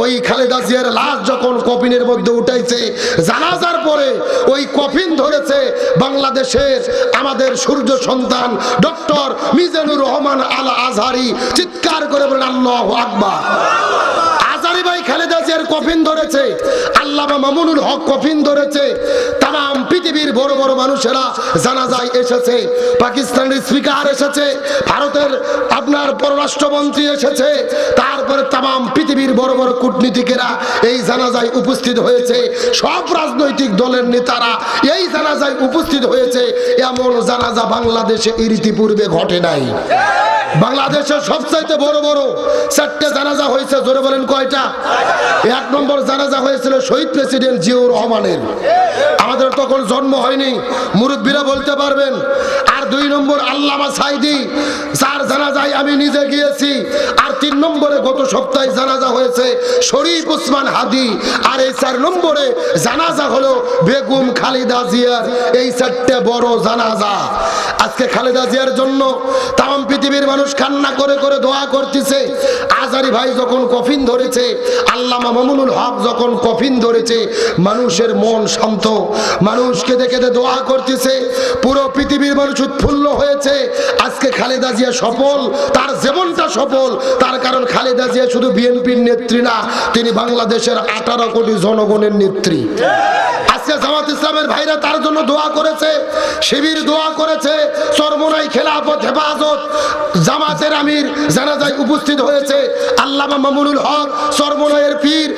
ওই খালেদা জিয়ার লাশ যখন কফিনের মধ্যে উঠাইছে, জানাজার পরে ওই কফিন ধরেছে বাংলাদেশের আমাদের সূর্য সন্তান ডক্টর মিজানুর রহমান আল আজহারি চিৎকার করে বলেন, আল্লাহ আকবার। আজহারি ভাই খালেদা কফিন ধরেছে, আল্লামা মামুনুল হক কফিন ধরেছে, তাম পৃথিবীর বড় বড় মানুষেরা জানাজায় এসেছে, পাকিস্তানের স্পিকার এসেছে, ভারতের আপনার পররাষ্ট্রমন্ত্রী এসেছে, তারপরে তাম পৃথিবীর বড় বড় কূটনীতিকেরা এই জানাজায় উপস্থিত হয়েছে, সব রাজনৈতিক দলের নেতারা এই জানাজায় উপস্থিত হয়েছে, এমন জানাজা বাংলাদেশে ইতিপূর্বে ঘটে নাই। বাংলাদেশের সবচাইতে বড় বড় চারটে জানাজা হয়েছে, জোরে বলেন কয়টা? এক নম্বর জানাজা হয়েছিল শহীদ প্রেসিডেন্ট জিয়াউর রহমানের। আমাদের তখন জন্ম হয়নি, মুরব্বীরা বলতে পারবেন। আর দুই নম্বর আল্লামা সাইদি, যার জানাজায় আমি নিজে গিয়েছি। আর তিন নম্বরে গত সপ্তাহে জানাজা হয়েছে শরীফ উসমান হাদি। আর এই চার নম্বরে জানাজা হলো বেগম খালিদা জিয়ার এই চারটে বড় জানাজা। আজকে খালেদা জিয়ার জন্য তাম পৃথিবীর মানুষ কান্না করে করে দোয়া করতেছে। আজারি ভাই যখন কফিন ধরেছে, আল্লামা মামুনুল হক যখন কফিন ধরেছে, মানুষের মন শান্ত। মানুষ কেঁদে কেঁদে দোয়া করতেছে। পুরো পৃথিবীর মানুষ উৎফুল্ল হয়েছে। আজকে খালেদা জিয়া সফল, তার জীবনটা সফল। তার কারণ খালেদা জিয়া শুধু বিএনপির নেত্রী না, তিনি বাংলাদেশের আঠারো কোটি জনগণের নেত্রী। আজকে জন্য দোয়া করেছে, শিবির দোয়া করেছে হেফাজত। আমির উপস্থিত হয়েছে মামুনুল পীর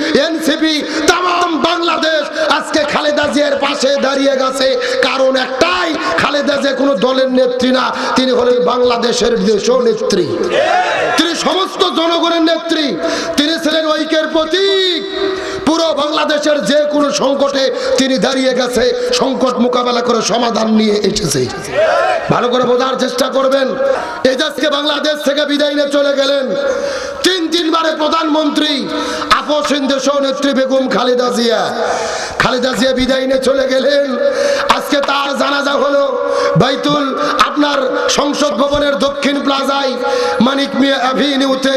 আজকে খালেদা জিয়ার পাশে দাঁড়িয়ে গেছে। কারণ একটাই, খালেদা জিয়া কোনো দলের নেত্রী না, তিনি হলেন বাংলাদেশের দেশ নেত্রী। তিনি সমস্ত জনগণের নেত্রী। তিনি ছিলেন ঐক্যের প্রতীক। পুরো বাংলাদেশের যে কোনো সংকটে তিনি দাঁড়িয়ে গেছে। সংকট মোকাবেলা করে সমাধান নিয়ে এসেছে। ভালো করে বোঝার চেষ্টা করবেন। এজাজকে বাংলাদেশ থেকে বিদায় নিয়ে চলে গেলেন। তিনবারে প্রধানমন্ত্রী। আপসীন দেশ নেত্রী বেগম খালেদা জিয়া। খালেদা জিয়া বিদায় নিয়ে চলে গেলেন। আজকে তার জানাজা হলো বাইতুল, আপনার সংসদ ভবনের দক্ষিণ প্লাজায় মানিক মিয়া অ্যাভিনিউতে।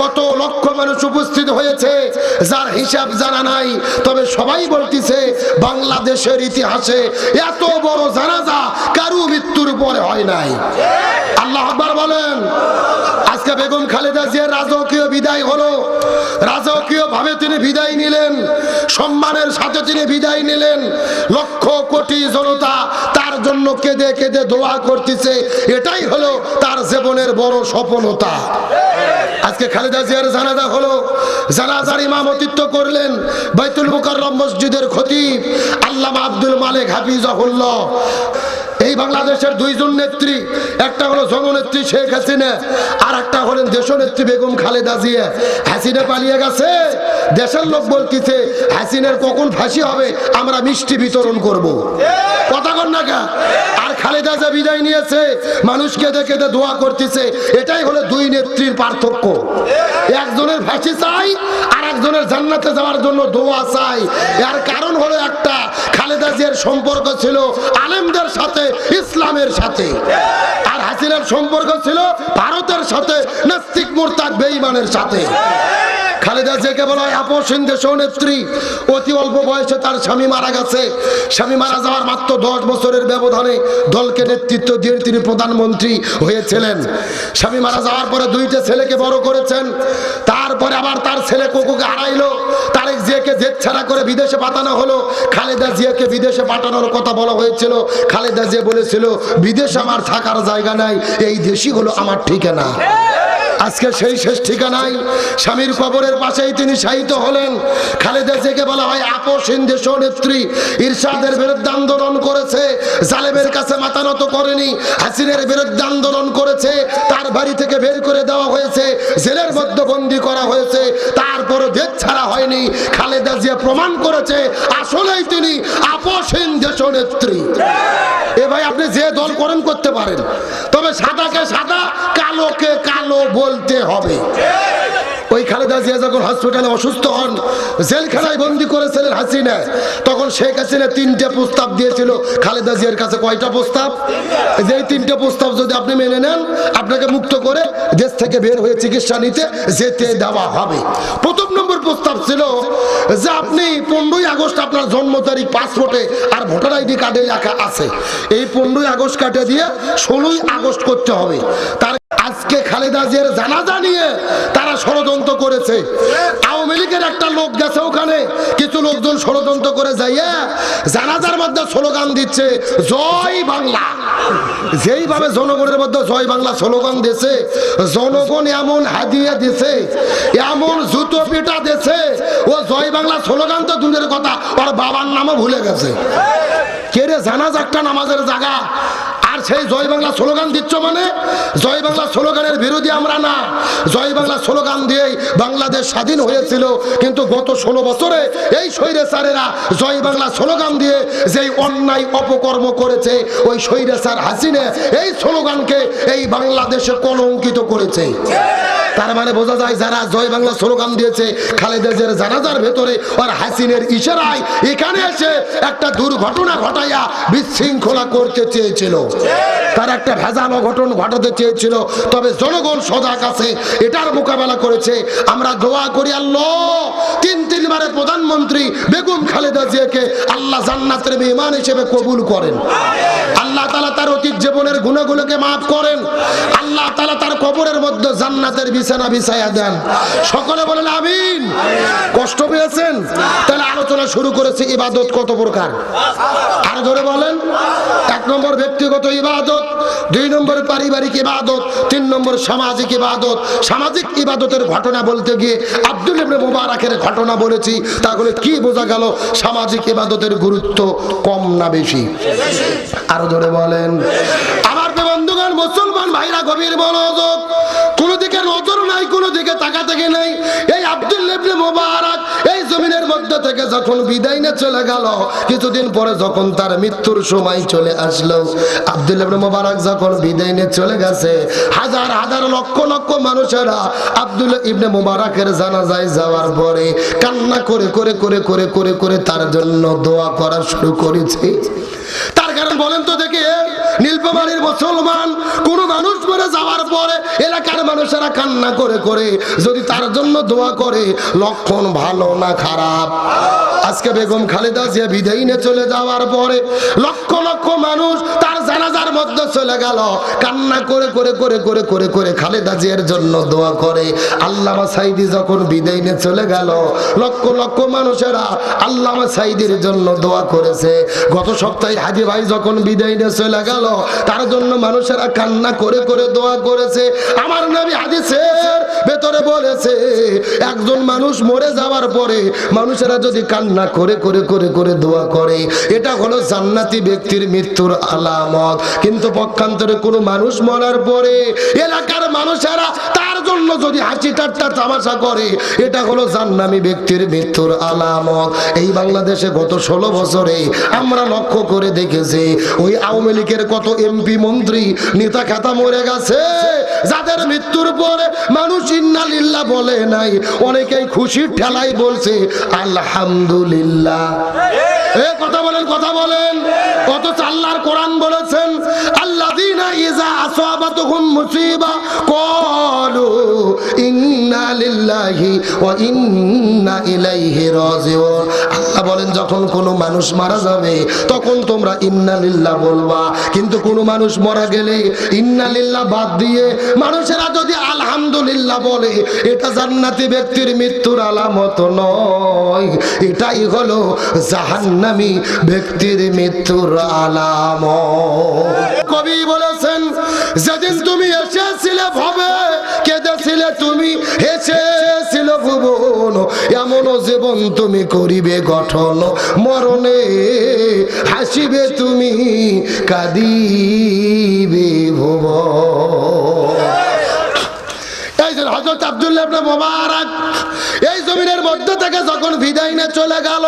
কত লক্ষ মানুষ উপস্থিত হয়েছে, যার হিসাব জানা নাই। তবে সবাই বলতেছে, বাংলাদেশের ইতিহাসে এত বড় জানাজা কারু মৃত্যুর পরে হয় নাই। আল্লাহ আকবার বলেন। সম্মানের সাথে তিনি বিদায় নিলেন। লক্ষ কোটি জনতা তার জন্য কেঁদে কেঁদে দোয়া করতেছে। এটাই হলো তার জীবনের বড় সফলতা। আজকে খালেদা জিয়ার জানাজা হলো, জানাজার ইমামতিত্ব করলেন বাইতুল মুকাররম মসজিদের খতিব আল্লামা আব্দুল মালিক হাফিজাহুল্লাহ। এই বাংলাদেশের দুইজন নেত্রী, একটা হলো জননেত্রী শেখ হাসিনা আর একটা হলেন দেশনেত্রী বেগম খালেদা জিয়া। হাসিনা পালিয়ে গেছে, দেশের লোক বলতেছে হাসিনের কখন ফাঁসি হবে, আমরা মিষ্টি বিতরণ করব। কথা কন না কা? আর খালেদা যে বিদায় নিয়েছে মানুষ কেঁদে কেঁদে দোয়া করতেছে, এটাই হলো দুই নেত্রীর পার্থক্য একজনের ফাঁসি চাই, আর একজনের জান্নাতে যাওয়ার জন্য দোয়া চাই এর কারণ হলো একটা, খালেদা জিয়ার সম্পর্ক ছিল আলেমদের সাথে, ইসলামের সাথে আর হাসিনার সম্পর্ক ছিল ভারতের সাথে, নাস্তিক মোরতাদ বেঈমানের সাথে খালেদা জিয়াকে বলা হয় আপসীন দেশ নেত্রী অতি অল্প বয়সে তার স্বামী মারা গেছে। স্বামী মারা যাওয়ার মাত্র দশ বছরের ব্যবধানে দলকে নেতৃত্ব দিয়ে তিনি প্রধানমন্ত্রী হয়েছিলেন। স্বামী মারা যাওয়ার পরে দুইটা ছেলেকে বড় করেছেন। তারপরে আবার তার ছেলে কোকুকে হারাইলো। তারেক জিয়াকে জেদ ছাড়া করে বিদেশে পাঠানো হলো। খালেদা জিয়াকে বিদেশে পাঠানোর কথা বলা হয়েছিল। খালেদা জিয়া বলেছিল, বিদেশ আমার থাকার জায়গা নাই, এই দেশই হলো আমার ঠিকানা। আজকে সেই শেষ ঠিকানায় স্বামীর কবরের পাশেই তিনি শায়িত হলেন। খালেদা জিয়াকে বলা হয় আপসীন দেশ নেত্রী ইরশাদের বিরুদ্ধে আন্দোলন করেছে, জালেমের কাছে মাথা নত করেনি, হাসিনের বিরুদ্ধে আন্দোলন করেছে, তার বাড়ি থেকে বের করে দেওয়া হয়েছে, জেলের মধ্যে বন্দি করা হয়েছে তারপর দেশ ছাড়া হয়নি। খালেদা জিয়া প্রমাণ করেছে, আসলেই তিনি আপসীন দেশ নেত্রী হবে। ওই খালেদা জিয়া যখন হসপিটালে অসুস্থ হন, জেলখানায় বন্দি করেছিলেন হাসিনা, তখন শেখ হাসিনা তিনটে প্রস্তাব দিয়েছিল, খালেদা জিয়ার কাছে কয়টা প্রস্তাব? যে তিনটে প্রস্তাব যদি আপনি মেনে নেন, আপনাকে মুক্ত করে দেশ থেকে বের হয়ে চিকিৎসা নিতে যেতে দেওয়া হবে। প্রথম নম্বর প্রস্তাব ছিল যে আপনি পনেরোই আগস্ট আপনার জন্ম তারিখ পাসপোর্টে আর ভোটার আইডি কার্ডে লেখা আছে। এই পনেরোই আগস্ট কাটে দিয়ে ষোলোই আগস্ট করতে হবে। তার আজকে খালেদা জিয়ার জানাজা নিয়ে তারা ষড়যন্ত্র করেছে। আওয়ামী লীগের একটা লোক গেছে ওখানে, কিছু লোকজন ষড়যন্ত্র করে যাইয়া জানাজার মধ্যে স্লোগান দিচ্ছে, জয় বাংলা। যেইভাবে জনগণের মধ্যে জয় বাংলা স্লোগান দিয়েছে, জনগণ এমন হাদিয়া দিছে, এমন জুতো পিটা দিছে, ও জয় বাংলা স্লোগান তো দূরের কথা, ওর বাবার নামও ভুলে গেছে। কে রে জানাজ একটা নামাজের জায়গা? আর সেই জয় বাংলা স্লোগান দিচ্ছ মানে? জয় বাংলা স্লোগানের বিরোধী আমরা না। জয় বাংলা স্লোগান দিয়েই বাংলাদেশ স্বাধীন হয়েছিল। কিন্তু গত ষোলো বছরে এই স্বৈরাচারেরা জয় বাংলা স্লোগান দিয়ে যেই অন্যায় অপকর্ম করেছে, ওই স্বৈরাচার হাসিনে এই স্লোগানকে এই বাংলাদেশে কলঙ্কিত করেছে। তার মানে বোঝা যায় যারা জয় বাংলা স্লোগান দিয়েছে, খালেদা জিয়ার জানাজার ভেতরে আর হাসিনের ইশারায় এখানে এসে একটা দুর্ঘটনা ঘটাইয়া বিশৃঙ্খলা করতে চেয়েছিল। তার একটা ভেজাল অঘটন ঘটাতে চেয়েছিল। তবে জনগণ সজাগ আছে, এটার মোকাবেলা করেছে। আমরা দোয়া করি আল্লাহ। তিন তিনবারে প্রধানমন্ত্রী বেগম খালেদা জিয়াকে আল্লাহ জান্নাতের মেহমান হিসেবে কবুল করেন। আল্লাহ তালা তার অতীত জীবনের গুণাগুলোকে মাফ করেন। আল্লাহ তালা তার কবরের মধ্যে জান্নাতের বিছানা বিছাইয়া দেন। সকলে বলেন আমিন। কষ্ট পেয়েছেন? তাহলে আলোচনা শুরু করেছে, ইবাদত কত প্রকার? আর ধরে বলেন। এক নম্বর ব্যক্তিগত ইবাদত, দুই নম্বর পারিবারিক ইবাদত, তিন নম্বর সামাজিক ইবাদত। সামাজিক ইবাদতের ঘটনা বলতে গিয়ে আব্দুল ইবনে মুবারকের ঘটনা বলেছি। তাহলে কি বোঝা গেল? সামাজিক ইবাদতের গুরুত্ব কম না বেশি? আরও ধরে বলেন। আমার বন্ধুগণ, মুসলমান ভাইরা গভীর মনোযোগ। কোনো দিকে নজর নাই, কোনো দিকে তাকা থেকে নাই। এই আব্দুল মোবারক মধ্যে থেকে যখন বিদায় নিয়ে চলে গেল, কিছুদিন পরে যখন তার মৃত্যুর সময় চলে আসলো, আব্দুল মুবারক যখন বিদায় নিয়ে চলে গেছে, হাজার হাজার লক্ষ লক্ষ মানুষেরা আব্দুল ইবনে মুবারকের জানাজায় যাওয়ার পরে কান্না করে করে করে করে করে করে তার জন্য দোয়া করা শুরু করেছে। তার কারণ বলেন তো দেখি। নীলপমারির মুসলমান, কোন মানুষ মরে যাওয়ার পরে এলাকার মানুষেরা কান্না করে করে, যদি তার জন্য দোয়া করে, লক্ষণ ভালো না খারাপ। আজকে বেগম খালেদা জিয়া বিদায় নিয়ে চলে যাওয়ার পরে লক্ষ লক্ষ মানুষ তার জানাজার মধ্যে চলে গেল। কান্না করে করে করে করে করে করে খালেদা জিয়ার জন্য দোয়া করে। আল্লামা সাইদি যখন বিদায় নিয়ে চলে গেল, লক্ষ লক্ষ মানুষেরা আল্লামা সাইদির জন্য দোয়া করেছে। গত সপ্তাহে হাজি ভাই যখন বিদায় নিয়ে চলে গেল তার জন্য মানুষেরা কান্না করে করে দোয়া করেছে। আমার নবী হাদিসের ভেতরে বলেছে, একজন মানুষ মরে যাওয়ার পরে মানুষেরা যদি কান্না করে করে করে করে দোয়া করে, এটা হলো জান্নাতি ব্যক্তির মৃত্যুর আলামত। কিন্তু পক্ষান্তরে কোনো মানুষ মরার পরে এলাকার মানুষেরা তার জন্য যদি হাসি ঠাট্টা তামাশা করে, এটা হলো জান্নামি ব্যক্তির মৃত্যুর আলামত। এই বাংলাদেশে গত ষোলো বছরে আমরা লক্ষ্য করে দেখেছি, ওই আওয়ামী লীগের কত এমপি মন্ত্রী নেতা খাতা মরে গেছে, যাদের মৃত্যুর পরে মানুষ ইন্নালিল্লাহ বলে নাই। অনেকেই খুশির ঠেলাই বলছে, আলহামদুলিল্লাহ। কথা বলেন কথা বলেন। কত আল্লাহর কোরআন বলেছেন আসাবাতুহুম মুসিবা। ক্বালু, ইন্না লিল্লাহি ওয়া ইন্না ইলাইহি রাজিউন। আল্লাহ বলেন, যখন কোনো মানুষ মারা যাবে, তখন তোমরা ইন্না লিল্লাহ বলবা। কিন্তু কোনো মানুষ মারা গেলে ইন্না লিল্লাহ বাদ দিয়ে মানুষেরা যদি আলহামদুলিল্লাহ বলে, এটা জান্নাতি ব্যক্তির মৃত্যুর আলামত নয়। এটাই হলো জাহান্নামী ব্যক্তির মৃত্যুর আলাম কবি বলেছেন তুমি এসেছিলে ভবে, কেঁদেছিলে তুমি, হেসেছিল ভুবন জীবন তুমি করিবে গঠন, মরণে হাসিবে তুমি, কাঁদিবে যে হজরত আব্দুল্লাহ মুবারক, এই জমিনের মধ্যে থেকে যখন বিদায় নিয়ে চলে গেল